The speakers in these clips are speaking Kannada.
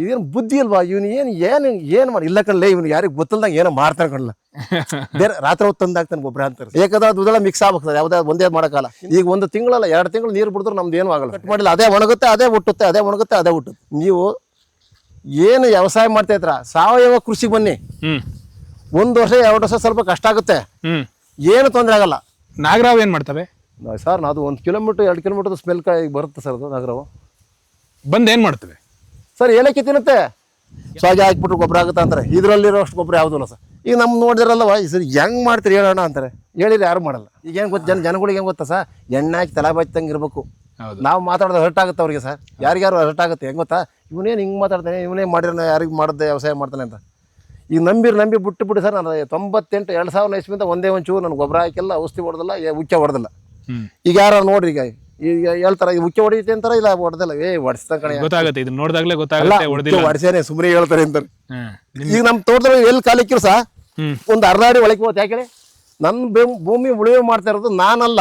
ಇದೇನು ಬುದ್ಧಿ ಅಲ್ವಾ ಇವನು ಏನು ಏನು ಏನು ಮಾಡಿ ಇಲ್ಲ ಕಣ್ಲೆ ಇವನು ಯಾರಿಗೆ ಗೊತ್ತಿಲ್ದಂಗೆ ಏನೋ ಮಾಡ್ತಾನೆ ಕಣ್ಲ. ಬೇರೆ ರಾತ್ರಿ ಹೊತ್ತು ತಂದಾಗ್ತಾನೆ ಗೊಬ್ಬರ ಅಂತಾರೆ ಏಕದ ದುದಳ ಮಿಕ್ಸ್ ಆಗ್ಬೇಕು ಯಾವುದೇ ಒಂದೇ ಮಾಡೋಕ್ಕಲ್ಲ ಈಗ ಒಂದು ತಿಂಗಳಲ್ಲ ಎರಡು ತಿಂಗಳು ನೀರು ಬಿಡಿದ್ರೆ ನಮ್ದು ಏನು ಆಗಲ್ಲ. ಕಟ್ ಮಾಡಿಲ್ಲ ಅದೇ ಒಣಗುತ್ತೆ ಅದೇ ಹುಟ್ಟುತ್ತೆ ಅದೇ ಒಣಗುತ್ತೆ ಅದೇ ಹುಟ್ಟುತ್ತೆ. ನೀವು ಏನು ವ್ಯವಸಾಯ ಮಾಡ್ತಾ ಇದ್ರ ಸಾವಯವ ಕೃಷಿಗೆ ಬನ್ನಿ. ಒಂದು ವರ್ಷ ಎರಡು ವರ್ಷ ಸ್ವಲ್ಪ ಕಷ್ಟ ಆಗುತ್ತೆ. ಏನು ತೊಂದರೆ ಆಗಲ್ಲ. ನಾಗರಾವ್ ಏನು ಮಾಡ್ತವೆ? ಸರ್ ಅದು ಒಂದು ಕಿಲೋಮೀಟ್ರ್ ಎರಡು ಕಿಲೋಮೀಟರ್ ಸ್ಮೆಲ್ ಕಾಯಿ ಬರುತ್ತೆ ಸರ್ ಅದು ನಾಗರಾವ್. ಬಂದು ಏನು ಮಾಡ್ತವೆ? ಸರ್ ಏಲಕ್ಕಿ ತಿನ್ನುತ್ತೆ? ಸ್ವಾಗಿ ಹಾಕ್ಬಿಟ್ರು ಗೊಬ್ಬರ ಆಗುತ್ತೆ ಅಂತಾರೆ. ಇದರಲ್ಲಿರೋ ಅಷ್ಟು ಗೊಬ್ಬರ ಯಾವುದೂ ಇಲ್ಲ ಸರ್. ಈಗ ನಮ್ಮ ನೋಡಿದ್ರಲ್ಲವ ಸರ್ ಹೆಂಗ್ ಮಾಡ್ತೀರಿ ಹೇಳೋಣ ಅಂತಾರೆ. ಹೇಳಿದ್ರೆ ಯಾರು ಮಾಡಲ್ಲ. ಈಗ ಏನು ಗೊತ್ತ ಜನ ಜನಗಳಿಗೆ ಹೆಂಗೆ ಗೊತ್ತಾ ಸರ್? ಎಣ್ಣೆ ಹಾಕಿ ತಲೆ ಬಾಚ್ತಂಗೆ ಇರಬೇಕು. ನಾವು ಮಾತಾಡೋದು ಹರ್ಟ್ ಆಗುತ್ತೆ ಅವ್ರಿಗೆ ಸರ್. ಯಾರಿಗ್ಯಾರು ಹರ್ಟ್ ಆಗುತ್ತೆ ಹೆಂಗ್ ಗೊತ್ತಾ? ಇವನೇನು ಹಿಂಗೆ ಮಾತಾಡ್ತಾನೆ ಇವನೇ ಮಾಡಿರೋ ಯಾರಿಗೆ ಮಾಡಿದೆ ವ್ಯವಸಾಯ ಮಾಡ್ತಾನೆ ಅಂತ. ಈಗ ನಂಬಿರ್ ನಂಬಿ ಬಿಟ್ಟು ಬಿಟ್ಟು ಸರ್ ನಾನು ತೊಂಬತ್ತೆಂಟು ಎರಡು ಸಾವಿರ ಇಸ್ಮಿಂದ ಒಂದೇ ಒಂಚೂರು ನನಗೆ ಗೊಬ್ಬರ ಹಾಕಿಲ್ಲ ಔಷಧಿ ಹೊಡೆದಿಲ್ಲ ಉಚ್ಚ ಹೊಡೆದಿಲ್ಲ. ಈಗ ಯಾರು ನೋಡ್ರಿ ಈಗ ಈಗ ಹೇಳ್ತಾರ ಇದು ಮುಖ್ಯ ಹೊಡಿಯುತ್ತೆ ಅಂತಾರ ಇಲ್ಲ ಹೊಡೆದಲ್ಲ ಏ ಹೊಡಿಸ್ತಾ ಕಣೆ. ಗೊತ್ತಾಗುತ್ತೆ ಇದು ನೋಡಿದಾಗಲೇ ಹೊಡೆದಿಲ್ಲ ಸುಮ್ಮನೆ ಹೇಳ್ತಾರೆ ಅಂತಾರೆ. ಈಗ ನಮ್ಮ ತೋಟದಲ್ಲಿ ಎಲ್ಲಿ ಕಾಲಿಕ್ಕಿರು ಸಹ ಹ್ಮ್. ಒಂದು ಅರ್ಧ ಅಡಿ ಒಳಗೆ ಹೋಗುತ್ತೆ ಯಾಕೆ ನನ್ನ ಬೇ- ಭೂಮಿ ಉಳುವೆ ಮಾಡ್ತಾ ಇರೋದು ನಾನಲ್ಲ.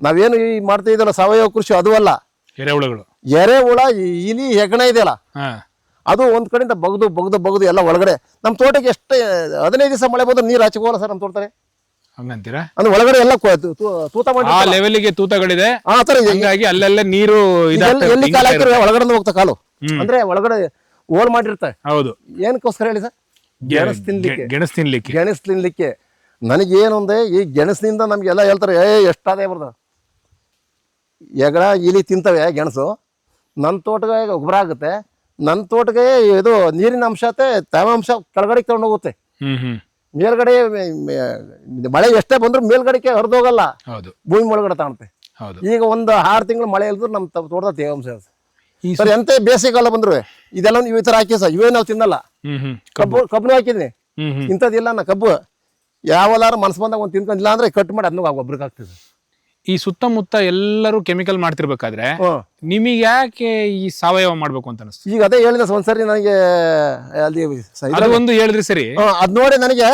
ನಾವೇನು ಈ ಮಾಡ್ತಾ ಇದ್ದಲ್ಲ ಸಾವಯವ ಕೃಷಿ ಅದು ಅಲ್ಲ. ಎರೆಹುಳಗಳು ಎರೆಹುಳ ಇಲಿ ಹೆಗಣ ಇದೆಯಲ್ಲ. ಅದು ಒಂದ್ ಕಡೆಯಿಂದ ಬಗ್ದು ಬಗ್ದು ಬಗ್ದು ಎಲ್ಲ ಒಳಗಡೆ. ನಮ್ಮ ತೋಟಕ್ಕೆ ಎಷ್ಟೇ ಹದಿನೈದು ದಿವಸ ಮಳೆ ಬಂದ್ರೆ ನೀರು ಹಚ್ಕೋಲ್ಲ ಸರ್ ನಮ್ಮ ತೋಟದಲ್ಲಿ. ಹಂಗಂತೀರಾ? ಅಂದ್ರೆ ಒಳಗಡೆ ಎಲ್ಲ ಕೊ- ತೂ- ತೂ- ತೂತ ಮಾಡಿ ಆ ಲೆವೆಲ್ಗೆ ತೂತಗಳಿದೆ. ಆ ತರ ಇದೆ. ಹಂಗಾಗಿ ಅಲ್ಲೆಲ್ಲ ನೀರು ಎಲ್ಲಿ- ಎಲ್ಲಿ ಕಾಲ ಇಂಗ್ತಾ ಹಾಕಿದ್ರೆ ಒಳಗಡೆ ಹೋಗ್ತಾ ಕಾಲು. ಅಂದ್ರೆ ಒಳಗಡೆ ಓಲ್ ಮಾಡಿರ್ತಾರೆ. ಹೌದು. ಏನಕ್ಕೋಸ್ಕರ ಹೇಳಿ ಸರ್? ಗೆಣಸ್ ತಿನ್ಲಿಕ್ಕೆ. ಗೆ- ಗೆಣಸ್ ತಿನ್ಲಿಕ್ಕೆ. ನನಗೆ ತಿನ್ಲಿಕ್ಕೆ. ನನಗೇನೊಂದೆ ಈ ಗೆಣಸಿನಿಂದ ನಮ್ಗೆಲ್ಲ ಹೇಳ್ತಾರೆ ಏ ಎಷ್ಟಾದೆ ಬರ್ದ ಎಗಡ ಇಲಿ ತಿಂತವೆ ಗೆಣಸು. ನನ್ನ ತೋಟಗೆ ಗೊಬ್ಬರ ಆಗುತ್ತೆ. ನನ್ನ ತೋಟಗೆ ಇದು ನೀರಿನ ಅಂಶ ಮತ್ತೆ ತೇವಾಂಶ ಕೆಳಗಡೆ ತಗೊಂಡೋಗುತ್ತೆ. ಹ್ಮ್ ಹ್ಮ್. ಮೇಲ್ಗಡೆ ಮಳೆ ಎಷ್ಟೇ ಬಂದ್ರು ಮೇಲ್ಗಡೆಗೆ ಹರಿದೋಗಲ್ಲ. ಹೌದು. ಭೂಮಿ ಒಳಗಡೆ ತಾಣುತ್ತೆ ಹೌದು. ಈಗ ಒಂದು ಆರು ತಿಂಗಳು ಮಳೆ ಇಲ್ದ್ರು ನಮ್ಮ ತೋಟದ ತೇವಾಂಶ ಇರುತ್ತೆ. ಈ ಸರ್ ಎಂತ ಬೇಸಿಗೆಗಾಲ ಬಂದ್ರು ಇದೆಲ್ಲ ಈ ತರ ಹಾಕಿ ಸರ್ ಇವೇ ನಾವು ತಿನ್ನಲ್ಲ. ಕಬ್ಬು ಕಬ್ಬು. ಹ್ಮ್ ಇಂಥದ್ದಿಲ್ಲ ನಾ ಕಬ್ಬು. ಯಾವಲ್ಲಾರು ಮನಸ್ಸು ಬಂದಾಗ ಒಂದು ತಿನ್ಕೊಂಡಿಲ್ಲ ಅಂದ್ರೆ ಕಟ್ ಮಾಡಿ ಅದನ್ನ ಒಬ್ರಿಗೆ ಹಾಕ್ತಿದ್ದೆ. ಈ ಸುತ್ತಮುತ್ತ ಎಲ್ಲರೂ ಕೆಮಿಕಲ್ ಮಾಡ್ತಿರ್ಬೇಕಾದ್ರೆ ನಿಮಗೆ ಯಾಕೆ ಈ ಸಾವಯವ ಮಾಡ್ಬೇಕು ಅಂತ ಅನಿಸ್ತು? ಈಗ ಅದೇ ಹೇಳಿದ ಸರ್ ಒಂದ್ಸರಿ ನನಗೆ ಅಲ್ಲಿ ಸ- ಅದು ಒಂದು ಹೇಳಿದ್ರಿ ಸರಿ. ಅದ್ ನೋಡಿ ನನಗೆ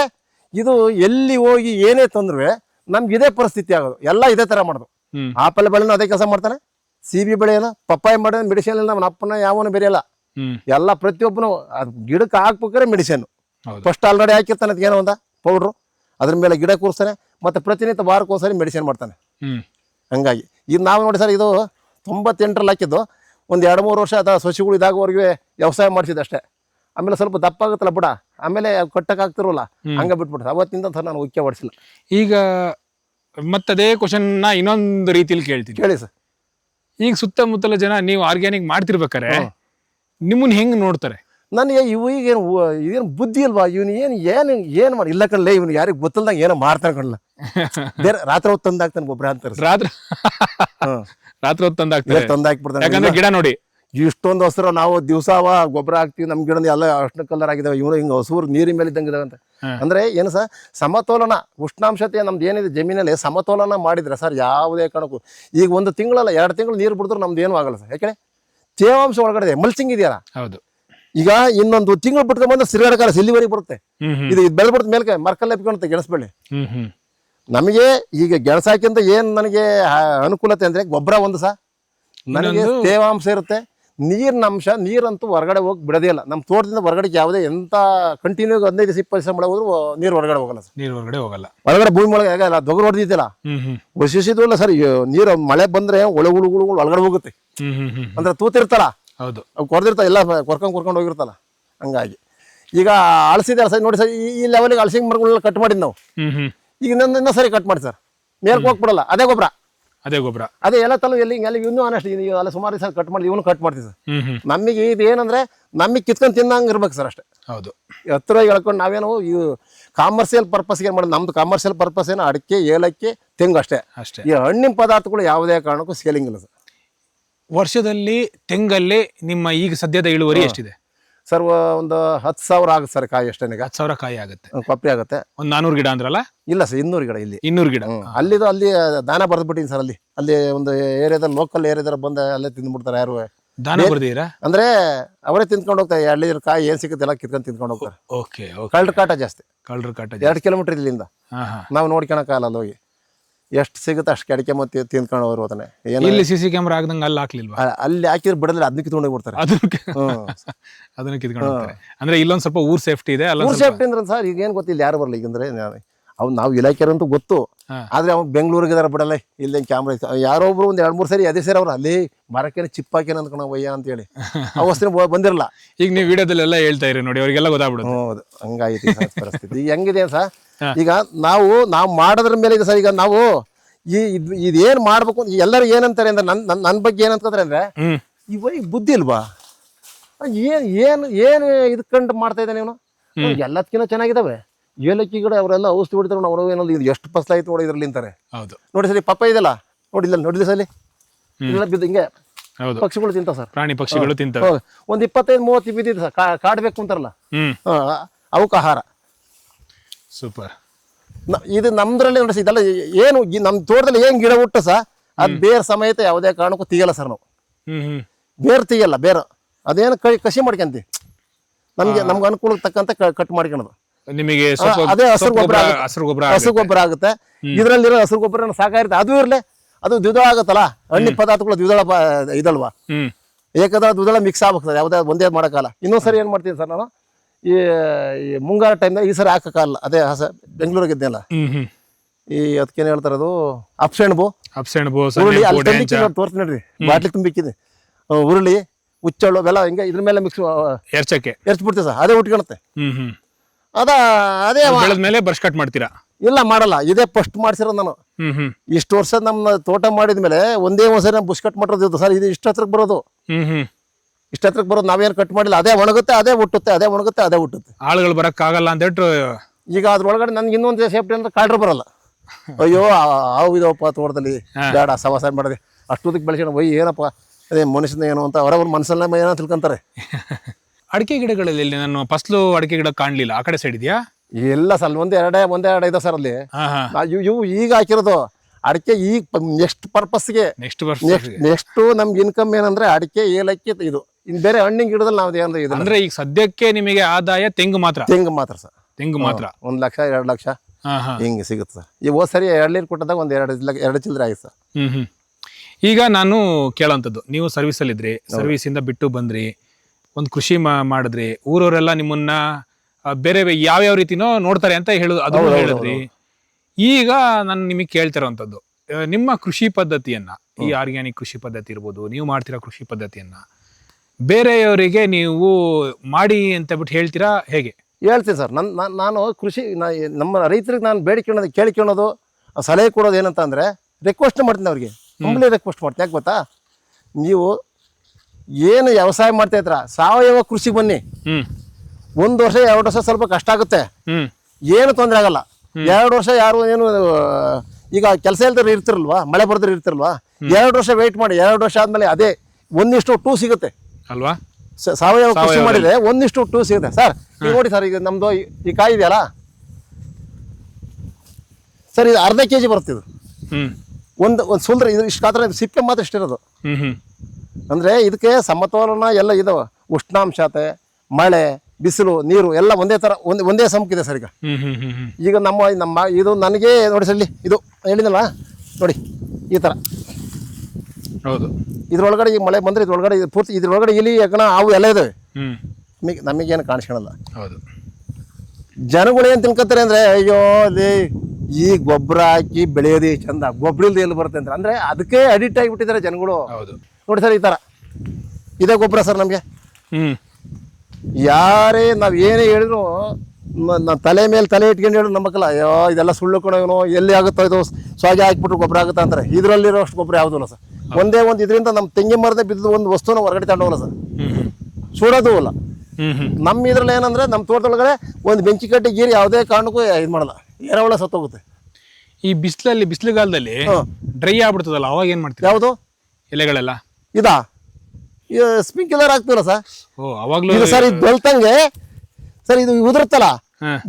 ಇದು ಎಲ್ಲಿ ಹೋಗಿ ಏನೇ ತೊಂದ್ರೆ ನಮ್ಗೆ ಇದೇ ಪರಿಸ್ಥಿತಿ ಆಗೋದು. ಎಲ್ಲ ಇದೇ ತರ ಮಾಡೋದು. ಹ್ಮ್. ಆಪಲ್ ಬೆಳೆನೂ ಅದೇ ಕೆಲಸ ಮಾಡ್ತಾನೆ ಸಿಬಿ ಬೆಳೆಯಲ್ಲ ಪಪ್ಪಾಯಿ ಮಾಡೋದು ಮೆಡಿಸಿನ್ ಇಲ್ಲ ನಮ್ಮ ಅಪ್ಪನ ಯಾವನು ಬೆರೆಯಲ್ಲ. ಹ್ಮ್. ಎಲ್ಲ ಪ್ರತಿಯೊಬ್ಬನು ಅದು ಗಿಡಕ್ಕೆ ಹಾಕ್ಬೇಕಾದ್ರೆ ಮೆಡಿಸಿನ್ ಹೌದು. ಫಸ್ಟ್ ಆಲ್ರೆಡಿ ಹಾಕಿರ್ತಾನೆ ಅದಕ್ಕೆ ಏನೋ ಒಂದ ಪೌಡ್ರು ಅದ್ರ ಮೇಲೆ ಗಿಡ ಕೂರಿಸ್ತಾನೆ ಮತ್ತೆ ಪ್ರತಿನಿತ್ಯ ವಾರಕ್ಕೊಂದ್ಸರಿ ಮೆಡಿಸಿನ್ ಮಾಡ್ತಾನೆ. ಹಂಗಾಗಿ ಇದು ನಾವು ನೋಡಿ ಸರ್ ಇದು ತೊಂಬತ್ತೆಂಟರಲ್ಲಿ ಹಾಕಿದ್ದು. ಒಂದು ಎರಡು ಮೂರು ವರ್ಷ ಅಥವಾ ಸಸಿಗಳು ಇದಾಗುವವರೆಗೆ ವ್ಯವಸಾಯ ಮಾಡಿಸಿದ್ದು ಅಷ್ಟೇ. ಆಮೇಲೆ ಸ್ವಲ್ಪ ದಪ್ಪ ಆಗುತ್ತಲ್ಲ ಬುಡ ಆಮೇಲೆ ಕಟ್ಟಕ್ಕೆ ಆಗ್ತಿರೋಲ್ಲ. ಹಂಗೆ ಬಿಟ್ಬಿಟ್ಟು ಅವತ್ತಿಂದ ಸರ್ ನಾನು ಉಕ್ಕೆ ಹೊಡಿಸಿಲ್ಲ ಈಗ ಮತ್ತದೇ ಕ್ವಶನ್ನ ನ ಇನ್ನೊಂದು ರೀತಿಯಲ್ಲಿ ಕೇಳ್ತೀನಿ. ಕೇಳಿ ಸರ್. ಈಗ ಸುತ್ತಮುತ್ತಲ ಜನ ನೀವು ಆರ್ಗ್ಯಾನಿಕ್ ಮಾಡ್ತಿರ್ಬೇಕಾರೆ ನಿಮ್ಮನ್ನ ಹೆಂಗೆ ನೋಡ್ತಾರೆ? ನನಗೆ ಇವು ಈಗೇನು ಇದೇನು ಬುದ್ಧಿ ಅಲ್ವಾ ಇವನು ಏನು ಏನು ಏನು ಮಾಡಿ ಇಲ್ಲ ಕಣ್ಲೆ ಇವನು ಯಾರಿಗೆ ಗೊತ್ತಿಲ್ದಂಗೆ ಏನೋ ಮಾಡ್ತಾನೆ ಕಣ್ಲ ಬೇರೆ ರಾತ್ರಿ ಹೊತ್ತು ತಂದಾಕ್ತಾನೆ ಗೊಬ್ಬರ ಅಂತಾರೆ ರಾತ್ರಿ. ರಾತ್ರಿ ಹೊತ್ತು ತಂದಾಕ್ತಾರೆ ತಂದಾಕ್ಬಿಡ್ತಾನೆ ಯಾಕಂದ್ರೆ ಗಿಡ ನೋಡಿ. ಇಷ್ಟೊಂದು ಹಸಿರು ನಾವು ದಿವಸ ಗೊಬ್ಬರ ಹಾಕ್ತಿವಿ ನಮ್ಮ ಗಿಡ ಎಲ್ಲ ಅಷ್ಟು ಕಲರ್ ಆಗಿದಾವೆ. ಇವರು ಹಿಂಗೆ ಹಸೂರು ನೀರಿನ ಮೇಲೆ ಇದ್ದಂಗೆ ಅಂತ. ಅಂದ್ರೆ ಏನು ಸರ್ ಸಮತೋಲನ ಉಷ್ಣಾಂಶತೆ ನಮ್ದು ಏನಿದೆ ಜಮೀನಲ್ಲಿ ಸಮತೋಲನ ಮಾಡಿದ್ರೆ ಸರ್ ಯಾವುದೇ ಕಾರಣಕ್ಕೂ. ಈಗ ಒಂದು ತಿಂಗಳಲ್ಲ ಎರಡು ತಿಂಗಳು ನೀರು ಬಿಡಿದ್ರು ನಮ್ದು ಏನೂ ಆಗಲ್ಲ ಸರ್. ಯಾಕೆ ತೇವಾಂಶ ಒಳಗಡೆ ಮಲ್ಸಿಂಗ್ ಇದೆಯಲ್ಲ? ಹೌದು. ಈಗ ಇನ್ನೊಂದು ತಿಂಗಳು ಬಂದ್ರೆ ಸಿರಿಗಡೆ ಇಲ್ಲಿವರೆಗೆ ಬರುತ್ತೆ? ಇದು ಬೆಳೆ ಬಿಡುತ್ತೆ ಮೇಲ್ಕೆ ಮರ್ಕಲ್ಲಿ ಎಪ್ಕೊಂಡುತ್ತೆ ಗೆಣಸ್ ಬೆಳೆ. ನಮಗೆ ಈಗ ಗೆಳಸಾಕಿಂತ ಹಾಕಿಂದ ಏನು ನನಗೆ ಅನುಕೂಲತೆ ಅಂದ್ರೆ ಗೊಬ್ಬರ ಒಂದು ಸಹ ನನಗೆ ತೇವಾಂಶ ಇರುತ್ತೆ. ನೀರಿನ ಅಂಶ ನೀರಂತೂ ಹೊರಗಡೆ ಹೋಗಿ ಬಿಡೋದೇ ಇಲ್ಲ. ನಮ್ಮ ತೋಟದಿಂದ ಹೊರಗಡೆ ಯಾವುದೇ ಎಂತ ಕಂಟಿನ್ಯೂ ಹದಿನೈದು ದಿವಸ ಇಪ್ಪತ್ತು ದಿವಸ ಮಳೆ ಹೋದ್ರು ನೀರು ಹೊರಗಡೆ ಹೋಗಲ್ಲ ಸರ್. ನೀರು ಹೊರಗಡೆ ಹೋಗಲ್ಲ. ಹೊರಗಡೆ ಭೂಮಿ ಒಳಗೆ ಆಗಲ್ಲ ದೊಗರು ಹೊಡೆದಿದ್ದಿಲ್ಲ. ವಶಿಸಿದ್ವು ಇಲ್ಲ ಸರ್ ನೀರು ಮಳೆ ಬಂದ್ರೆ ಒಳಗುಳುಗಳು ಒಳಗಡೆ ಹೋಗುತ್ತೆ. ಅಂದ್ರೆ ತೂತಿರ್ತಲ್ಲ ಹೌದು. ಅವು ಎಲ್ಲ ಕೊರ್ಕೊಂಡು ಕೊರ್ಕೊಂಡು ಹೋಗಿರ್ತಲ್ಲ ಹಂಗಾಗಿ ಈಗ ಅಳಸಿದೆ ಸರ್ ನೋಡಿ ಸರ್ ಈ ಈ ಲೆವೆಲ್ಗೆ ಅಳಸಿಂಗ್ ಮರಗಳೆಲ್ಲ ಕಟ್ ಮಾಡಿದ್ದು ನಾವು. ಈಗ ಇನ್ನೊಂದು ಇನ್ನೂ ಸರಿ ಕಟ್ ಮಾಡಿ ಸರ್. ಮೇಲ್ಗೆ ಹೋಗ್ಬಿಡಲ್ಲ. ಅದೇ ಗೊಬ್ಬರ ಅದೇ ಗೊಬ್ಬರ ಅದೇ ಎಲ್ಲ ತಲು ಎಲ್ಲಿ ಹಿಂಗೆ ಎಲ್ಲಿ ಇನ್ನೂ ಅನಷ್ಟು ಇದು ಎಲ್ಲ ಸುಮಾರು ಸರ್ ಕಟ್ ಮಾಡಿ ಇವನು ಕಟ್ ಮಾಡ್ತೀವಿ ಸರ್. ನಮಗೆ ಇದು ಏನಂದ್ರೆ ನಮಗೆ ಕಿತ್ಕೊಂಡು ತಿನ್ನಂಗೆ ಇರ್ಬೇಕು ಸರ್ ಅಷ್ಟೇ. ಹೌದು. ಹತ್ರ ಹೇಳ್ಕೊಂಡು ನಾವೇನು ಈ ಕಾಮರ್ಷಿಯಲ್ ಪರ್ಪಸ್ಗೆ ಏನು ಮಾಡೋದು? ನಮ್ದು ಕಾಮರ್ಷಿಯಲ್ ಪರ್ಪಸ್ ಏನು? ಅಡಿಕೆ ಏಲಕ್ಕಿ ತೆಂಗು ಅಷ್ಟೇ. ಅಷ್ಟೇ. ಈ ಹಣ್ಣಿನ ಪದಾರ್ಥಗಳು ಯಾವುದೇ ಕಾರಣಕ್ಕೂ ಸೇಲಿಂಗ್ ಇಲ್ಲ ಸರ್. ವರ್ಷದಲ್ಲಿ ತೆಂಗಲ್ಲಿ ನಿಮ್ಮ ಈಗ ಸದ್ಯದ ಇಳುವರಿ ಎಷ್ಟಿದೆ? ಸರ್ ಒಂದು ಹತ್ತು ಸಾವಿರ ಆಗುತ್ತೆ ಸರ್ ಕಾಯಿ ಅಷ್ಟೇ ಹತ್ತು ಸಾವಿರ ಕಾಯಿ ಆಗುತ್ತೆ. ಕೊಪ್ಪಿ ಆಗುತ್ತೆ. ಒಂದ್ ನಾನೂರು ಗಿಡ ಅಂದ್ರಲ್ಲ? ಇಲ್ಲ ಸರ್ ಇನ್ನೂರು ಗಿಡ ಇಲ್ಲಿ. ಇನ್ನೂರು ಗಿಡ. ಹ್ಮ್. ಅಲ್ಲಿದು ಅಲ್ಲಿ ದಾನ ಬರೆದ್ಬಿಟ್ಟಿನಿ ಸರ್ ಅಲ್ಲಿ. ಅಲ್ಲಿ ಒಂದು ಏರಿಯಾದಲ್ಲಿ ಲೋಕಲ್ ಏರಿಯಾದಲ್ಲಿ ಬಂದು ಅಲ್ಲೇ ತಿಂದ್ಬಿಡ್ತಾರೆ ಯಾರು. ದಾನ ಬರ್ದೀರಾ ಅಂದ್ರೆ ಅವರೇ ತಿಂದ್ಕೊಂಡು ಹೋಗ್ತಾರೆ. ಹಳ್ಳಿ ಕಾಯಿ ಏನ್ ಸಿಗುತ್ತೆ ಎಲ್ಲ ಕಿತ್ಕೊಂಡು ತಿಂದ್ಕೊಂಡು ಹೋಗ್ತಾರೆ. Okay okay. ಕಾಟ ಜಾಸ್ತಿ. ಕಳ್ರ ಕಾಟ ಎರಡು ಕಿಲೋಮೀಟರ್ ಇಲ್ಲಿಂದ. ಹಾ ಹಾ. ನಾವು ನೋಡ್ಕೊಳಕ್ಕಾಗಲ್ಲ ಅಲ್ಲಿ ಹೋಗಿ. ಎಷ್ಟು ಸಿಗುತ್ತೆ ಅಷ್ಟು ಕಡಿಕೆ ಮತ್ತೆ ತಿನ್ಕೊಂಡು ಹೋಗ್ರು ಅದನ್ನೇ. ಏನು ಇಲ್ಲಿ ಸಿ ಸಿ ಕ್ಯಾಮ್ರಾ ಆಗದಂಗೆ ಅಲ್ಲಿ ಹಾಕ್ಲಿಲ್ವಾ? ಅ- ಅಲ್ಲಿ ಹಾಕಿದ್ರೆ ಬಿಡಲ್ಲ ಅದನ್ನ ಕಿತ್ಕೊಂಡು ಹೋಗ್ಬಿಡ್ತಾರೆ. ಅದನ್ನ ಕಿತ್ಕೊಂಡು ಹೋಗ್ತಾರೆ. ಅಂದ್ರೆ ಇಲ್ಲೊಂದ್ ಸ್ವಲ್ಪ ಊರ್ ಸೇಫ್ಟಿ ಇದೆ ಅಲ್ಲ ಊರ್ ಸೇಫ್ಟಿ ಅಂದ್ರೆ ಸರ್ ಈಗ ಏನು ಗೊತ್ತಿಲ್ಲ ಯಾರು ಬರಲ್ಲ ಈಗಂದ್ರೆ? ಅವ್ನು ನಾವು ಇಲಾಖೆಯರಂತೂ ಗೊತ್ತು. ಆದ್ರೆ ಅವ್ನು ಬೆಂಗಳೂರಿಗೆ ಇದಾರೆ ಬಿಡಲ್ಲ ಇಲ್ಲೇ ಕ್ಯಾಮ್ರಾ ಯಾರೋ ಒಬ್ರು ಒಂದ್ ಎರಡ್ ಮೂರ್ ಸರಿ ಅದೇ ಸರಿ ಅವ್ರು ಅಲ್ಲಿ ಮರಕ್ಕೆ ಚಿಪ್ ಹಾಕೇನ ಒಯ್ಯ ವಯ್ಯ ಅಂತ ಹೇಳಿ ಅವಸ್ಥೆ ಬಂದಿರಲ್ಲ. ಈಗ ನೀವು ವಿಡಿಯೋದಲ್ಲೆಲ್ಲ ಹೇಳ್ತಾ ಇರಿ ನೋಡಿ ಅವರಿಗೆಲ್ಲ ಗೊತ್ತಾಗ್ಬಿಡುತ್ತೆ. ಹೌದು ಹಂಗಾಯ್ತು ಪರಿಸ್ಥಿತಿ. ಈಗ ಹೆಂಗಿದೆ ಸರ್? ಈಗ ನಾವು ನಾವು ಮಾಡೋದ್ರ ಮೇಲೆ ಇದೆ ಸರ್ ಈಗ ನಾವು ಈ ಇದ್ ಇದೇನ್ ಮಾಡ್ಬೇಕು ಎಲ್ಲರೂ ಏನಂತಾರೆ ಅಂದ್ರೆ ನನ್ನ ನನ್ನ ನನ್ ಬಗ್ಗೆ ಏನಂತಂದ್ರೆ ಅಂದ್ರೆ ಇವ ಈ ಬುದ್ಧಿ ಇಲ್ವಾ? ಏನ್ ಏನ್ ಏನು ಏನು ಇದಕ್ಕಂಡು ಮಾಡ್ತಾ ಇದ್ದಾನೆ ಇವನು? ಎಲ್ಲದಕ್ಕಿಂತ ಚೆನ್ನಾಗಿದಾವೆ. ಏಲಕ್ಕಿ ಗಿಡ ಅವರೆಲ್ಲ ಔಷಧಿ ಹೊಡಿತಾರೆ ನಾವು ಏನಲ್ಲ ಇದು ಎಷ್ಟು ಫಸಲ ಆಯ್ತು ನೋಡಿ ಇದ್ರಲ್ಲಿ ಅಂತಾರೆ. ಹೌದು. ನೋಡಿ ಸರಿ ಪಪ್ಪ ಇದೆಲ್ಲ ನೋಡಿ ಇಲ್ಲ ನೋಡಿಲ್ಲ ಸಲಿ ಬಿದ್ದು ಹಿಂಗೆ ಹೌದು. ಪಕ್ಷಿಗಳು ತಿಂತಾವ ಸರ್. ಪ್ರಾಣಿ ಪಕ್ಷಿಗಳು ತಿಂತವೆ. ಹೌದು. ಒಂದ್ ಇಪ್ಪತ್ತೈದು ಮೂವತ್ತು ಬಿದ್ದಿದೆ ಸರ್. ಕಾಡ್ಬೇಕು ಅಂತಾರಲ್ಲ. ಅವಕ್ಕ ಆಹಾರ ಸೂಪರ್. ಇದು ನಮ್ದ್ರಲ್ಲಿ ನೋಡಿ ಇದೆಲ್ಲ ಏನು ನಮ್ಮ ತೋಟದಲ್ಲಿ ಏನ್ ಗಿಡ ಹುಟ್ಟ ಸರ್ ಅದು ಬೇರ್ ಸಮೇತ ಯಾವುದೇ ಕಾರಣಕ್ಕೂ ತೆಗಿಯಲ್ಲ ಸರ್ ನಾವು. ಬೇರ್ ತೆಗಿಯಲ್ಲ ಬೇರೆ. ಅದೇನು ಕೈ ಕಸಿ ಮಾಡ್ಕೊಂತೀವಿ. ನಮ್ಗೆ ನಮ್ಗೆ ಅನುಕೂಲಕ್ಕೆ ತಕ್ಕಂತ ಕಟ್ ಮಾಡ್ಕೊಳೋದು. ನಿಮಗೆ ಅದೇ ಹಸಿರು ಗೊಬ್ಬರ ಆಗುತ್ತೆ. ಹಸಿರು ಗೊಬ್ಬರ ಹಸಿರು ಗೊಬ್ಬರ ಆಗುತ್ತೆ. ಇದರಲ್ಲಿರೋ ಹಸಿರು ಗೊಬ್ಬರ ಸಾಕಾಗಿರುತ್ತೆ ಅದು ಇರಲಿ. ಅದು ದ್ವಿದಳ ಆಗುತ್ತಲ್ಲ? ಹಣ್ಣಿ ಪದಾರ್ಥಗಳು ದ್ವಿದಳ ಇದಲ್ವಾ? ಏಕದ ದ್ವಿದಳ ಮಿಕ್ಸ್ ಆಗ್ಬೇಕು ಯಾವುದೇ ಒಂದೇ ಮಾಡೋಕ್ಕಲ್ಲ. ಇನ್ನೊಂದ್ಸರಿ ಏನು ಮಾಡ್ತೀನಿ ಸರ್ ನಾನು? ಈ ಮುಂಗಾರು ಟೈಮ್ದಾಗ ಈ ಸರಿ ಹಾಕೋಕ್ಕಲ್ಲ. ಅದೇ ಹಸ ಬೆಂಗಳೂರಿಗೆ ಇದ್ದೆಲ್ಲ ಈ ಅದಕ್ಕೇನು ಹೇಳ್ತಾರೆ ಅದು? ಅಪ್ಸೆಣ್ಬು ಅಪ್ಸೆಣ್ಬು ತೋರ್ಸಿ ನೋಡ್ರಿ. ಬಾಟ್ಲಿ ತುಂಬಿಕ್ಕಿದೆ. ಹುರುಳಿ ಉರುಳಿ ಹುಚ್ಚಳ್ಳು ಅವೆಲ್ಲ ಹಿಂಗೆ ಇದ್ರ ಮೇಲೆ ಮಿಕ್ಸ್ ಎರ್ಚಕ್ಕೆ. ಎರ್ಚ್ಬಿಡ್ತೀವಿ ಸರ್. ಅದೇ ಉಟ್ಕೊಳುತ್ತೆ. ಅದ ಅದೇ ಮೇಲೆ ಬ್ರಷ್ ಕಟ್ ಮಾಡ್ತೀರಾ? ಇಲ್ಲ ಮಾಡಲ್ಲ. ಇದೇ ಫಸ್ಟ್ ಮಾಡ್ಸಿರೋದು ನಾನು. ಹ್ಮ್ ಹ್ಮ್. ಇಷ್ಟು ವರ್ಷ ನಮ್ಮ ತೋಟ ಮಾಡಿದ್ಮೇಲೆ ಒಂದೇ ಒಂದ್ಸರಿ ನಾವು ಬುಷ್ ಕಟ್ ಮಾಡೋದು ಸರ್ ಇದು ಇಷ್ಟು ಹತ್ರಕ್ಕೆ ಬರೋದು. ಹ್ಮ್ ಹ್ಮ್. ಇಷ್ಟು ಹತ್ರಕ್ಕೆ ಬರೋದು ನಾವೇನು ಕಟ್ ಮಾಡಿಲ್ಲ. ಅದೇ ಒಣಗುತ್ತೆ ಅದೇ ಹುಟ್ಟುತ್ತೆ ಅದೇ ಒಣಗುತ್ತೆ ಅದೇ ಹುಟ್ಟುತ್ತೆ. ಆಳುಗಳು ಬರಕ್ ಆಗಲ್ಲ ಅಂತ ಹೇಳ್ಬಿಟ್ಟು ಈಗ ಅದ್ರೊಳಗಡೆ ನನ್ಗೆ ಇನ್ನೊಂದು ಸೇಫ್ಟಿ ಅಂದ್ರೆ ಕಾಡ್ರ್ ಬರಲ್ಲ. ಅಯ್ಯೋ ಹಾವು ಇದವಪ್ಪ ತೋಟದಲ್ಲಿ ಬೇಡ ಸವಾಸ ಮಾಡಿದೆ? ಅಷ್ಟೊತ್ತಿಗೆ ಬೆಳೆಸೋಣ ಒಯ್ ಏನಪ್ಪ? ಅದೇ ಮನುಷ್ಯನ ಏನು ಅಂತ ಅವರವ್ರ ಮನಸ್ಸಲ್ಲೇ ಏನೋ ತಿಳ್ಕೊಂತಾರೆ. ಅಡಿಕೆ ಗಿಡಗಳಲ್ಲಿ ಇಲ್ಲಿ ನಾನು ಫಸ್ಲು ಅಡಿಕೆ ಗಿಡ ಕಾಣ್ಲಿಲ್ಲ. ಆ ಕಡೆ ಸೈಡ್ ಇದೆಯಾ? ಎಲ್ಲ ಸರ್ ಒಂದೇ ಎರಡೇ ಒಂದೇ ಎರಡು ಇದೆ ಸರ್ ಅಲ್ಲಿ. ಹಾ ಹಾ. ನಾ- ಇವು ಇವು ಈಗ ಹಾಕಿರೋದು ಅಡಿಕೆ ಈಗ ನೆಕ್ಸ್ಟ್ ಪರ್ಪಸ್ಗೆ ನೆಕ್ಸ್ಟ್ ವರ್ಷ ನೆಕ್ಸ್ಟ್ ನೆಕ್ಸ್ಟ್ ನಮ್ಗೆ ಇನ್ಕಮ್ ಏನಂದ್ರೆ ಅಡಿಕೆ ಏಲಕ್ಕಿ ಇದು. ಇನ್ ಬೇರೆ ಹಣ್ಣಿನ ಗಿಡದಲ್ಲಿ ನಾವು ಏನಂದ್ರೆ ಇದು ಅಂದ್ರೆ ಈಗ ಸದ್ಯಕ್ಕೆ ನಿಮಗೆ ಆದಾಯ ತೆಂಗು ಮಾತ್ರ? ತೆಂಗು ಮಾತ್ರ ಸರ್. ತೆಂಗು ಮಾತ್ರ? ಒಂದ್ ಲಕ್ಷ ಎರಡು ಲಕ್ಷ ಹಾ ಹಾ. ಹಿಂಗೆ ಸಿಗುತ್ತೆ ಸರ್. ಈ ಹೋದ್ ಸರಿ ಎರಡು ಲೀರ್ ಕೊಟ್ಟದಾಗ ಒಂದ್ ಎರಡು ಲಕ್ಷ ಎರಡು ಚಿಲ್ಲರೆ ಆಯ್ತು ಸರ್. ಹ್ಮ್ ಹ್ಮ್. ಈಗ ನಾನು ಕೇಳೋಂಥದ್ದು. ನೀವು ಸರ್ವಿಸ್ ಅಲ್ಲಿ ಇದ್ರಿ ಸರ್ವಿಸ್ ಇಂದ ಬಿಟ್ಟು ಬಂದ್ರಿ. ಒಂದು ಕೃಷಿ ಮಾ- ಮಾಡಿದ್ರಿ. ಊರವರೆಲ್ಲ ನಿಮ್ಮನ್ನ ಬೇರೆ ಯಾವ್ಯಾವ ರೀತಿನೋ ನೋಡ್ತಾರೆ ಅಂತ ಹೇಳುದು ಅದು ಹೇಳಿದ್ರಿ. ಈಗ ನಾನು ನಿಮಗೆ ಕೇಳ್ತಿರೋಂಥದ್ದು ನಿಮ್ಮ ಕೃಷಿ ಪದ್ಧತಿಯನ್ನ ಈ ಆರ್ಗ್ಯಾನಿಕ್ ಕೃಷಿ ಪದ್ಧತಿ ಇರ್ಬೋದು ನೀವು ಮಾಡ್ತಿರೋ ಕೃಷಿ ಪದ್ಧತಿಯನ್ನ ಬೇರೆಯವರಿಗೆ ನೀವು ಮಾಡಿ ಅಂತ ಬಿಟ್ಟು ಹೇಳ್ತೀರಾ ಹೇಗೆ? ಹೇಳ್ತೀನಿ ಸರ್. ನನ್ನ ನಾನು ಕೃಷಿ ನಮ್ಮ ರೈತರಿಗೆ ನಾನು ಬೇಡಿಕೊಳ್ಳೋದು ಕೇಳ್ಕೊಳ್ಳೋದು ಸಲಹೆ ಕೊಡೋದು ಏನಂತ ಅಂದರೆ ರಿಕ್ವೆಸ್ಟ್ ಮಾಡ್ತೀನಿ ಅವ್ರಿಗೆ. ಕಂಪ್ಲಿ ರಿಕ್ವೆಸ್ಟ್ ಮಾಡ್ತೀನಿ. ಯಾಕೆ ಗೊತ್ತಾ? ನೀವು ಏನು ವ್ಯವಸಾಯ ಮಾಡ್ತಾ ಇದ್ರ? ಸಾವಯವ ಕೃಷಿ ಬನ್ನಿ. ಒಂದು ವರ್ಷ ಎರಡು ವರ್ಷ ಸ್ವಲ್ಪ ಕಷ್ಟ ಆಗುತ್ತೆ. ಏನು ತೊಂದರೆ ಆಗಲ್ಲ. ಎರಡು ವರ್ಷ ಯಾರು ಏನು ಈಗ ಕೆಲಸ ಇಲ್ದ್ರೆ ಇರ್ತಿರಲ್ವಾ? ಮಳೆ ಬರ್ದ್ರೆ ಇರ್ತಿರಲ್ವಾ? ಎರಡು ವರ್ಷ ವೆಯ್ಟ್ ಮಾಡಿ ಎರಡು ವರ್ಷ ಆದ್ಮೇಲೆ ಅದೇ ಒಂದಿಷ್ಟು ಟೂ ಸಿಗುತ್ತೆ. ಅಲ್ವಾ? ಸಾವಯವ ಕೃಷಿ ಮಾಡಿದ್ರೆ ಒಂದಿಷ್ಟು ಟೂ ಸಿಗುತ್ತೆ. ಸರ್ ಈಗ ನೋಡಿ ಸರ್ ಈಗ ನಮ್ದು ಈ- ಕಾಯಿ ಇದೆಯಲ್ಲ? ಸರ್ ಇದು ಅರ್ಧ ಕೆ ಜಿ ಬರುತ್ತೆ ಇದು. ಒಂದು ಒಂದು ಸುಲ್ದ್ರೆ ಇದು ಇಷ್ಟು ಕಾತ್ರ ಸಿಪ್ಪೆ ಮಾತ್ರ ಇಷ್ಟಿರೋದು. ಅಂದರೆ ಇದಕ್ಕೆ ಸಮತೋಲನ ಎಲ್ಲ ಇದಾವೆ. ಉಷ್ಣಾಂಶತೆ ಮಳೆ ಬಿಸಿಲು ನೀರು ಎಲ್ಲ ಒಂದೇ ಥರ ಒಂದೇ ಒಂದೇ ಸಮಕ್ಕಿದೆ ಸರ್ ಈಗ. ಈಗ ನಮ್ಮ ನಮ್ಮ ಇದು ನನಗೆ ನೋಡಿ ಸರ್ ಇಲ್ಲಿ ಇದು ಹೇಳಿದಲ್ಲ ನೋಡಿ ಈ ಥರ ಹೌದು. ಇದ್ರೊಳಗಡೆ ಈ ಮಳೆ ಬಂದರೆ ಇದ್ರೊಳಗಡೆ ಇದು ಪೂರ್ತಿ ಇದ್ರೊಳಗಡೆ ಇಲಿ ಯಾಕಣ ಅವು ಎಲ್ಲ ಇದಾವೆ. ನಮಗೆ ನಮಗೇನು ಕಾಣಿಸ್ಕೊಳಲ್ಲ. ಹೌದು. ಜನಗಳು ಏನು ತಿನ್ಕೋತಾರೆ ಅಂದರೆ ಅಯ್ಯೋ ಅದೇ ಈ ಗೊಬ್ಬರ ಹಾಕಿ ಬೆಳೆಯೋದೇ ಚಂದ. ಗೊಬ್ಬರ ಎಲ್ಲಿ ಬರುತ್ತೆ ಅಂತ ಅಂದರೆ ಅದಕ್ಕೆ ಅಡಿಕ್ಟ್ ಆಗಿಬಿಟ್ಟಿದ್ದಾರೆ ಜನಗಳು. ಹೌದು. ನೋಡಿ ಸರ್ ಈ ಥರ ಇದೇ ಗೊಬ್ಬರ ಸರ್ ನಮಗೆ. ಹ್ಞೂ ಯಾರೇ ನಾವು ಏನೇ ಹೇಳಿದ್ರು ನಮ್ಮ ತಲೆ ಮೇಲೆ ತಲೆ ಇಟ್ಕೊಂಡು ಹೇಳಿ ಮಕ್ಕಳ ಅಯ್ಯೋ ಇದೆಲ್ಲ ಸುಳ್ಳು ಕಣೋ ಎಲ್ಲಿ ಆಗುತ್ತೋ ಇದು ಸ್ವಾಗೆ ಹಾಕ್ಬಿಟ್ರು ಗೊಬ್ಬರ ಆಗುತ್ತೆ? ಅಂತಾರೆ. ಇದರಲ್ಲಿರೋ ಅಷ್ಟು ಗೊಬ್ಬರ ಯಾವುದೂ ಇಲ್ಲ ಸರ್. ಒಂದೇ ಒಂದು ಇದರಿಂದ ನಮ್ಮ ತೆಂಗಿನ ಮರದ ಬಿದ್ದು ಒಂದು ವಸ್ತುನ ಹೊರಗಡೆ ತಗೊಂಡೋಗಲ್ಲ ಸರ್. ಸುಡೋದು ಇಲ್ಲ. ನಮ್ಮ ಇದ್ರಲ್ಲಿ ಏನಂದ್ರೆ ನಮ್ಮ ತೋಟದೊಳಗಡೆ ಒಂದು ಬೆಂಚಿ ಕಟ್ಟಿ ಗೀರಿ ಯಾವುದೇ ಕಾರಣಕ್ಕೂ ಇದು ಮಾಡಲ್ಲ. ಎರವಳ ಸತ್ತೋಗುತ್ತೆ. ಈ ಬಿಸಿಲಲ್ಲಿ ಬಿಸಿಲುಗಾಲದಲ್ಲಿ. ಡ್ರೈ ಆಗ್ಬಿಡ್ತದಲ್ಲ ಅವಾಗ ಏನ್ ಮಾಡ್ತೀರಾ? ಯಾವುದು? ಎಲೆಗಳೆಲ್ಲ? ಇದಾ? ಸ್ಪ್ರಿಂಕ್ಲರ್ ಆಗ್ತಿಲ್ಲ ಸರ್? ಓ ಅವಾಗ್ಲೂ ಇದು ಸರ್ ಇದು ಬೆಳ್ತಂಗೆ. ಸರ್ ಇದು ಉದುರುತ್ತಲ್ಲ.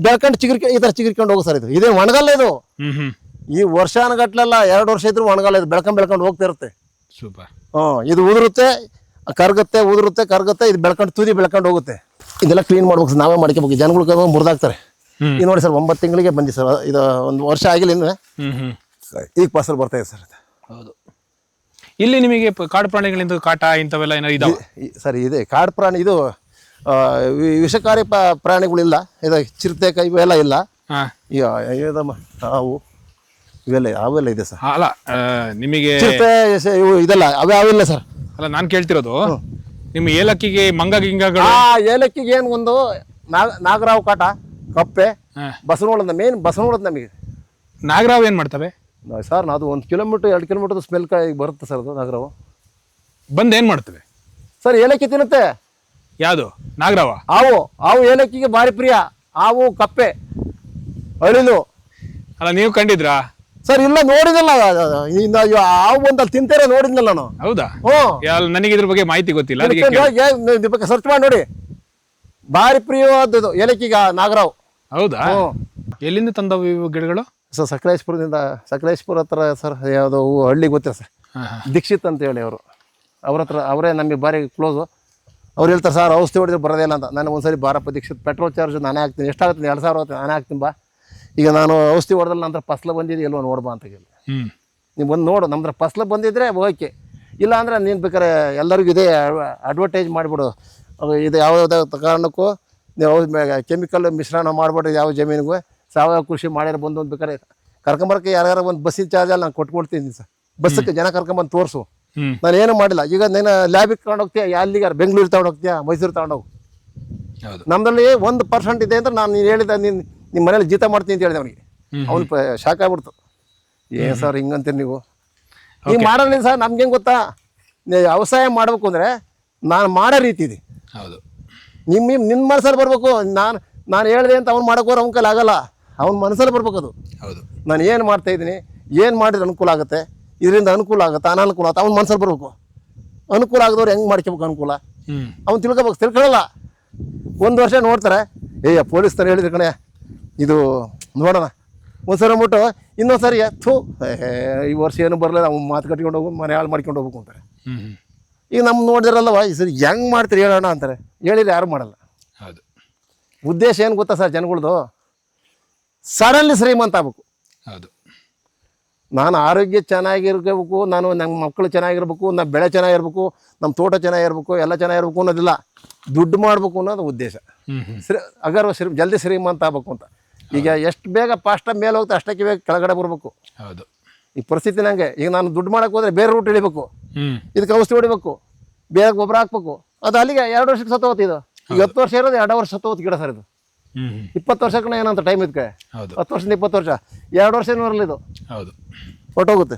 ಬೆಳ್ಕೊಂಡು ಚಿಗುರ್ಕ ಈ ತರ ಚಿಗುರ್ಕೊಂಡು ಹೋಗು ಸರ್ ಇದು. ಇದೇ ಒಣಗಲ್ಲ ಇದು. ಈ ವರ್ಷ ಈ ವರ್ಷಾನುಗಟ್ಲೆಲ್ಲ ಎರಡು ವರ್ಷ ಇದ್ರು ಒಣಗಲ್ಲ ಇದು ಬೆಳ್ಕೊಂಡ್ ಬೆಳ್ಕೊಂಡು ಹೋಗ್ತಾ ಇರುತ್ತೆ. ಸೂಪರ್. ಹ್ಮ್ ಇದು ಉದುರುತ್ತೆ ಕರ್ಗುತ್ತೆ ಉದುರುತ್ತೆ ಕರ್ಗುತ್ತೆ ಇದು ಬೆಳ್ಕೊಂಡು ತುದಿ ಬೆಳ್ಕೊಂಡು ಹೋಗುತ್ತೆ. ಇದೆಲ್ಲ ಕ್ಲೀನ್ ಮಾಡ್ಬೇಕು ಸರ್ ನಾವೇ ಮಾಡ್ಕೋಬೇಕು ಜನಗಳು ಮುರಿದಾಕ್ತಾರೆ. ಹ್ಮ್. ಈಗ ನೋಡಿ ಸರ್ ಒಂಬತ್ತು ತಿಂಗಳಿಗೆ ಬಂದಿ ಸರ್ ಇದು ಒಂದು ವರ್ಷ ಆಗಿಲ್ಲ ಇನ್ನು. ಈಗ ಫಸಲು ಬರ್ತಾ ಇದೆ ಸರ್ ಹೌದು. ಇಲ್ಲಿ ನಿಮಗೆ ಪ- ಕಾಡು ಪ್ರಾಣಿಗಳಿಂದ ಕಾಟ ಇಂಥವೆಲ್ಲ ಏನಾದ್ರು ಇದಾವೆ? ಸರಿ ಇದೆ. ಕಾಡು ಪ್ರಾಣಿ ಇದು ಆ, ವಿ- ವಿಷಕಾರಿ ಪ ಪ್ರಾಣಿಗಳಿಲ್ಲ. ಇದು ಚಿರತೆ ಕೈ ಇವೆಲ್ಲ ಇಲ್ಲ. ಹಾಂ. ಈಗ ಇದಮ್ಮ ಹಾವು ಇವೆಲ್ಲ ಅವೆಲ್ಲ ಇದೆ ಸರ್. ಅಲ್ಲ ಆ, ನಿಮಗೆ ಚಿರತೆ ಎಸೆ- ಇವು ಇದೆಲ್ಲ ಅವೇ ಅವಿಲ್ಲ ಸರ್. ಅಲ್ಲ ನಾನು ಕೇಳ್ತಿರೋದು ನಿಮ್ಮ ಏಲಕ್ಕಿಗೆ ಮಂಗ ಗಿಂಗಗಳು ಆ ಏಲಕ್ಕಿಗೆ ಏನು ಒಂದು ನಾಗ ನಾಗರಾವ್ ಕಾಟ ಕಪ್ಪೆ ಹಾಂ. ಬಸವನೋಳದ ಮೇನ್ ಬಸವನೋಳದ ನಮಗೆ. ನಾಗರಾವ್ ಏನು ಮಾಡ್ತವೆ? ಸರ್ ಅದು ಒಂದು ಕಿಲೋಮೀಟ್ರ್ ಎರಡು ಕಿಲೋಮೀಟರ್ ಸ್ಮೆಲ್ ಕಾಯಿ ಬರುತ್ತೆ ಸರ್ ಅದು ನಾಗರಾವ್. ಬಂದು ಏನು ಮಾಡ್ತವೆ ಸರ್ ಏಲಕ್ಕಿ ತಿನ್ನುತ್ತೆ. ಯಾವುದು? ನಾಗರಾವ? ಹಾವು ಹಾವು ಏಲಕ್ಕಿಗೆ ಭಾರಿ ಪ್ರಿಯ. ಹಾವು ಕಪ್ಪೆ ಅಳಿಲು. ಅಲ್ಲ ನೀವು ಕಂಡಿದ್ರಾ? ಸರ್ ಇಲ್ಲ ನೋಡಿದಲ್ಲ ಇನ್ನು ಅಯ್ಯೋ ಹಾವು ಬಂದಲ್ಲಿ ತಿಂತಾರೆ ನೋಡಿದ್ನಲ್ಲ ನಾನು. ಹೌದಾ? ಹ್ಞೂ. ನನಗೆ ಇದ್ರ ಬಗ್ಗೆ ಮಾಹಿತಿ ಗೊತ್ತಿಲ್ಲ ಅದಕ್ಕೆ ಕೇಳ್ದೆ. ಸರ್ಚ್ ಮಾಡಿ ನೋಡಿ. ಭಾರಿ ಪ್ರಿಯವಾದದ್ದು ಏಲಕ್ಕಿಗ ನಾಗರಾವ್. ಹೌದಾ? ಹ್ಞೂ. ಎಲ್ಲಿಂದ ತಂದವು ಇವು ಗಿಡಗಳು? ಸರ್ ಸಕಲೇಶ್ಪುರದಿಂದ ಸಕಲೇಶ್ಪುರ ಹತ್ರ ಸರ್ ಯಾವುದೋ ಹಳ್ಳಿ ಗೊತ್ತಿಲ್ಲ ಸರ್. ದೀಕ್ಷಿತ್ ಅಂತ ಹೇಳಿ ಅವರು. ಅವ್ರ ಹತ್ರ ಅವರೇ ನಮಗೆ ಭಾರಿ ಕ್ಲೋಸು ಅವ್ರು ಹೇಳ್ತಾರೆ ಸರ್ ಔಷಧಿ ಹೊಡೆದ್ರೆ ಬರೋದಿಲ್ಲ ಅಂತ. ನಾನು ಒಂದ್ಸರಿ ಬಾರಪ್ಪ ದೀಕ್ಷಿತ್ ಪೆಟ್ರೋಲ್ ಚಾರ್ಜ್ ನಾನೇ ಹಾಕ್ತೀನಿ. ಎಷ್ಟಾಗುತ್ತೆ? ಎರಡು ಸಾವಿರ ಆಗುತ್ತೆ ನಾನೇ ಹಾಕ್ತೀನಿ ಬಾ. ಈಗ ನಾನು ಔಷಧಿ ಹೊಡೆದಲ್ಲ ನಂತರ ಫಸ್ಲ ಬಂದಿದೆ ಎಲ್ಲೋ ನೋಡ್ಬಾ ಅಂತ ಹೇಳಿ. ನೀವು ಬಂದು ನೋಡು ನಮ್ದ್ರ ಫಸ್ಲು ಬಂದಿದ್ರೆ ಓಕೆ. ಇಲ್ಲ ಅಂದ್ರೆ ನೀನು ಬೇಕಾರೆ ಎಲ್ಲರಿಗೂ ಇದೇ ಅಡ್ವರ್ಟೈಸ್ ಮಾಡಿಬಿಡು. ಇದು ಯಾವುದೇ ಕಾರಣಕ್ಕೂ ನೀವು ಕೆಮಿಕಲ್ ಮಿಶ್ರಣ ಮಾಡಿಬಿಟ್ಟು ಯಾವ ಜಮೀನಿಗೂ ಸಾವಯವ ಕೃಷಿ ಮಾಡ್ಯಾರ ಬಂದು ಅಂತ ಬೇಕಾರೆ ಕರ್ಕೊಂಬರಕ್ಕೆ ಯಾರ್ಯಾರ ಒಂದು ಬಸ್ಸಿನ ಚಾರ್ಜಲ್ಲಿ ನಾನು ಕೊಟ್ಕೊಡ್ತೀನಿ ಸರ್. ಬಸ್ಸಕ್ಕೆ ಜನ ಕರ್ಕೊಂಬಂದು ತೋರಿಸು. ನಾನು ಏನು ಮಾಡಿಲ್ಲ. ಈಗ ನೀನು ಲ್ಯಾಬಿಗೆ ತಗೊಂಡು ಹೋಗ್ತೀಯ ಎಲ್ಲಿಗಾರ ಬೆಂಗಳೂರು ತಗೊಂಡು ಹೋಗ್ತೀಯಾ ಮೈಸೂರು ತಗೊಂಡು ಹೋಗು. ಹೌದು. ನಮ್ಮಲ್ಲಿ ಒಂದು ಪರ್ಸೆಂಟ್ ಇದೆ ಅಂದ್ರೆ ನಾನು ನೀನು ಹೇಳಿದ ನೀನು ನಿಮ್ಮ ಮನೇಲಿ ಜೀತ ಮಾಡ್ತೀನಿ ಅಂತ ಹೇಳಿದೆ ಅವನಿಗೆ. ಅವನು ಶಾಕ್ ಆಗ್ಬಿಡ್ತು. ಏನು ಸರ್ ಹಿಂಗಂತೀರಿ ನೀವು? ಈಗ ಮಾಡೋಣ ಸರ್ ನಮ್ಗೆ ಹೆಂಗೆ ಗೊತ್ತಾ? ವ್ಯವಸಾಯ ಮಾಡಬೇಕು ಅಂದರೆ ನಾನು ಮಾಡೋ ರೀತಿ ಇದೆ. ಹೌದು. ನಿಮ್ಮ ನಿಮ್ಮ ಮನಸ್ಸಲ್ಲಿ ಬರಬೇಕು. ನಾನು ನಾನು ಹೇಳಿದೆ ಅಂತ ಅವ್ನು ಮಾಡೋಕೋರು ಅವ್ನ ಕೈಲಿ ಆಗಲ್ಲ. ಅವ್ನ ಮನಸ್ಸಲ್ಲಿ ಬರ್ಬೇಕು ಅದು. ಹೌದು. ನಾನು ಏನು ಮಾಡ್ತಾ ಇದ್ದೀನಿ ಏನು ಮಾಡಿದ್ರೆ ಅನುಕೂಲ ಆಗುತ್ತೆ ಇದರಿಂದ ಅನುಕೂಲ ಆಗುತ್ತೆ ಅನಾನುಕೂಲ ಆಗುತ್ತೆ ಅವ್ನ ಮನಸ್ಸಲ್ಲಿ ಬರಬೇಕು. ಅನುಕೂಲ ಆಗದವ್ರು ಹೆಂಗೆ ಮಾಡ್ಕೋಬೇಕು ಅನುಕೂಲ? ಅವ್ನು ತಿಳ್ಕೊಬೇಕು ತಿಳ್ಕೊಳ್ಳಲ್ಲ. ಒಂದು ವರ್ಷ ನೋಡ್ತಾರೆ ಏಯ್ಯ ಪೊಲೀಸ್ ಥರ ಹೇಳಿದ್ರು ಕಣೆ ಇದು ನೋಡೋಣ. ಒಂದು ಸರಿ ಅಂದ್ಬಿಟ್ಟು ಇನ್ನೊಂದು ಸರಿ ಥೂ ಈ ವರ್ಷ ಏನು ಬರಲ್ಲ ನಾವು ಮಾತು ಕಟ್ಕೊಂಡು ಹೋಗು ಮನೆ ಹಾಳು ಮಾಡ್ಕೊಂಡು ಹೋಗ್ಬೇಕು ಅಂತಾರೆ. ಈಗ ನಮ್ಮ ನೋಡಿದ್ರಲ್ಲವ ಈ ಸರಿ ಹೆಂಗೆ ಮಾಡ್ತೀರಿ ಹೇಳೋಣ ಅಂತಾರೆ. ಹೇಳಿದ್ರೆ ಯಾರು ಮಾಡಲ್ಲ. ಹೌದು. ಉದ್ದೇಶ ಏನು ಗೊತ್ತಾ ಸರ್ ಜನಗಳ್ದು? ಸಡನ್ಲಿ ಶ್ರೀಮಂತ ಆಗ್ಬೇಕು. ಹೌದು. ನಾನು ಆರೋಗ್ಯ ಚೆನ್ನಾಗಿರ್ಬೇಕು ನಾನು ನಮ್ಮ ಮಕ್ಕಳು ಚೆನ್ನಾಗಿರ್ಬೇಕು ನಮ್ಮ ಬೆಳೆ ಚೆನ್ನಾಗಿರ್ಬೇಕು ನಮ್ಮ ತೋಟ ಚೆನ್ನಾಗಿರ್ಬೇಕು ಎಲ್ಲ ಚೆನ್ನಾಗಿರ್ಬೇಕು ಅನ್ನೋದಿಲ್ಲ. ದುಡ್ಡು ಮಾಡಬೇಕು ಅನ್ನೋದು ಉದ್ದೇಶ. ಶ್ರೀ ಅಗರ್ ಶ್ರೀ ಜಲ್ದಿ ಶ್ರೀಮಂತ ಆಗ್ಬೇಕು ಅಂತ. ಈಗ ಎಷ್ಟು ಬೇಗ ಫಾಸ್ಟ್ ಮೇಲೆ ಹೋಗ್ತಾ ಅಷ್ಟಕ್ಕೆ ಬೇಗ ಕೆಳಗಡೆ ಬರಬೇಕು. ಹೌದು. ಈ ಪರಿಸ್ಥಿತಿ ನಂಗೆ ಈಗ ನಾನು ದುಡ್ಡು ಮಾಡಕ್ಕೆ ಹೋದ್ರೆ ಬೇರೆ ರೂಟ್ ಇಳಿಬೇಕು ಇದಕ್ಕೆ ಔಷಧಿ ಹೊಡಿಬೇಕು. ಬೇಗ ಗೊಬ್ಬರ ಹಾಕ್ಬೇಕು. ಅದು ಅಲ್ಲಿಗೆ ಎರಡು ವರ್ಷಕ್ಕೆ ಸತ್ತು ಇದು. ಈಗ ಹತ್ತು ವರ್ಷ ಇರೋದು ಎರಡು ವರ್ಷ ಸತ್ತು ಗಿಡ ಸರ್ ಇದು ಇಪ್ಪತ್ತು ವರ್ಷಕ್ಕೂ ಏನಂತ ಟೈಮ್ ಇದಕ್ಕೆ ಹೌದು. ಹತ್ತು ವರ್ಷದಿಂದ ಇಪ್ಪತ್ತು ವರ್ಷ. ಎರಡು ವರ್ಷ ಬರಲಿ ಇದು? ಹೌದು. ಹೊಟ್ಟೋಗುತ್ತೆ